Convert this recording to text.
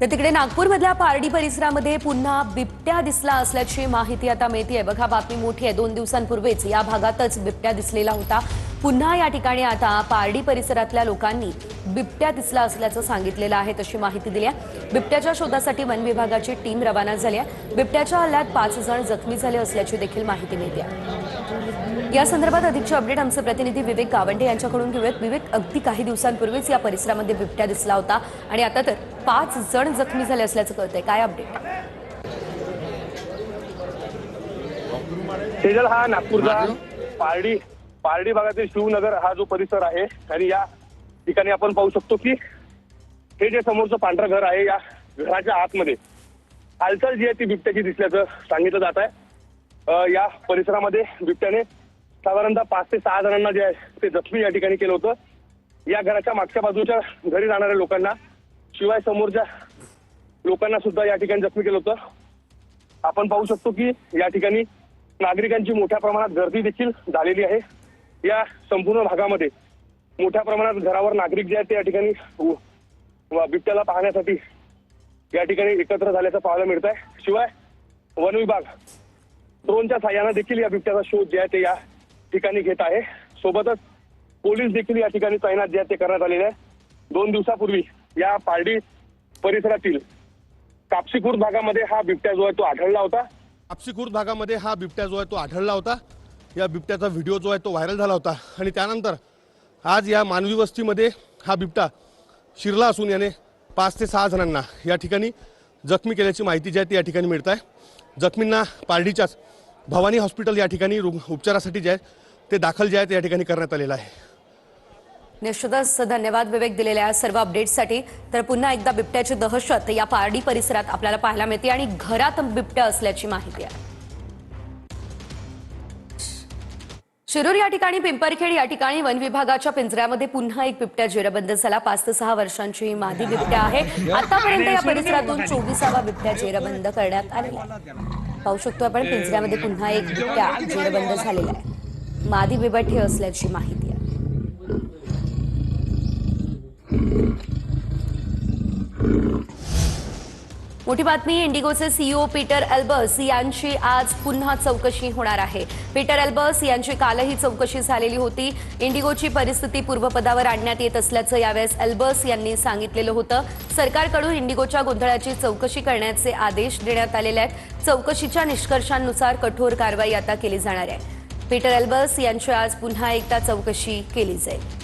तर तिकडे नागपूरमधल्या पारडी परिसरामध्ये पुन्हा बिबट्या दिसला असल्याची माहिती आता मिळते बघा बातमी मोठी आहे. दोन दिवसांपूर्वीच या भागातच बिबट्या दिसलेला होता. पुन्हा या ठिकाणी आता पारडी परिसरातल्या लोकांनी बिबट्या दिसला असल्याचं सांगितलेलं आहे तशी माहिती दिली आहे. बिबट्याच्या शोधासाठी वन विभागाची टीम रवाना झाली आहे. बिबट्याच्या हल्ल्यात पाच जण जखमी झाले असल्याची देखील माहिती मिळते या संदर्भात अधिकचे अपडेट आमचे प्रतिनिधी विवेक गावंडे यांच्याकडून घेऊयात. विवेक अगदी काही दिवसांपूर्वीच या परिसरामध्ये बिबट्या दिसला होता आणि आता तर पाच जण जखमी झाले असल्याचं कळतंय. काय अपडेट? सेजल हा नागपूरचा पारडी पारडी भागातील शिवनगर हा जो परिसर आहे आणि या ठिकाणी आपण पाहू शकतो की हे जे समोरचं पांढरं घर आहे या घराच्या आतमध्ये हालचाल जी आहे ती बिबट्याची दिसल्याचं सांगितलं जात आहे. या परिसरामध्ये बिबट्याने साधारणतः पाच ते सहा जणांना जे आहे ते जखमी या ठिकाणी केलं होतं. या घराच्या मागच्या बाजूच्या घरी राहणाऱ्या लोकांना शिवाय समोरच्या लोकांना सुद्धा या ठिकाणी जखमी केलं होतं. आपण पाहू शकतो की या ठिकाणी नागरिकांची मोठ्या प्रमाणात गर्दी देखील झालेली आहे. या संपूर्ण भागामध्ये मोठ्या प्रमाणात घरावर नागरिक जे आहेत ते या ठिकाणी व बिबट्याला पाहण्यासाठी या ठिकाणी एकत्र झाल्याचं पाहायला मिळत आहे शिवाय वन विभाग ड्रोनच्या साह्यानं देखील या बिबट्याचा शोध जे आहे ते या ठिकाणी घेत आहे. सोबतच पोलीस देखील या ठिकाणी तैनात जे आहे ते करण्यात आलेले आहे दोन दिवसापूर्वी या पारडी परिसरातील कापसी भागामध्ये हा बिबट्या जो आहे तो आढळला होता. कापसी भागामध्ये हा बिबट्या जो आहे तो आढळला होता. या बिबट्याचा व्हिडिओ जो आहे तो व्हायरल झाला होता. आणि त्यानंतर आज या मानवी वस्तीमध्ये हा बिबटा शिरला असून याने पाच ते सहा जणांना या ठिकाणी जखमी केल्याची माहिती जी आहे ती या ठिकाणी मिळत आहे. जखमींना पारडीच्याच भवानी हॉस्पिटल या ठिकाणी रुग्ण उपचारासाठी जे आहे ते दाखल जे आहे ते या ठिकाणी करण्यात आलेलं आहे. निश्चितच धन्यवाद विवेक दिलेल्या सर्व अपडेट्ससाठी तर पुन्हा एकदा बिबट्याची दहशत या पारडी परिसरात आपल्याला पाहायला मिळते आणि घरात बिबट्या असल्याची माहिती आहे. शिरूर या ठिकाणी पिंपरखेड या ठिकाणी वन विभागाच्या पिंजऱ्यामध्ये पुन्हा एक बिबट्या जेरबंद झाला. पाच ते सहा वर्षांची ही मादी बिबट्या आहे. आतापर्यंत या परिसरातून चोवीसावा बिबट्या जेरबंद करण्यात आलेला पाहू शकतो आपण पिंजऱ्यामध्ये पुन्हा एक बिबट्या जेरबंद झालेला आहे. मादी बिबट हे असल्याची माहिती आहे. मोठी बातमी इंडिगोचे सीईओ पीटर एल्बर्स यांची आज पुन्हा चौकशी होणार आहे. पीटर एल्बर्स यांची कालही चौकशी झालेली होती. इंडिगोची परिस्थिती पूर्वपदावर आणण्यात येत असल्याचं यावेळेस एल्बर्स यांनी सांगितलेलं होतं. सरकारकडून इंडिगोच्या गोंधळाची चौकशी करण्याचे आदेश देण्यात आलेले आहेत. चौकशीच्या निष्कर्षांनुसार कठोर कारवाई आता केली जाणार आहे. पीटर एल्बर्स यांची आज पुन्हा एकदा चौकशी केली जाईल.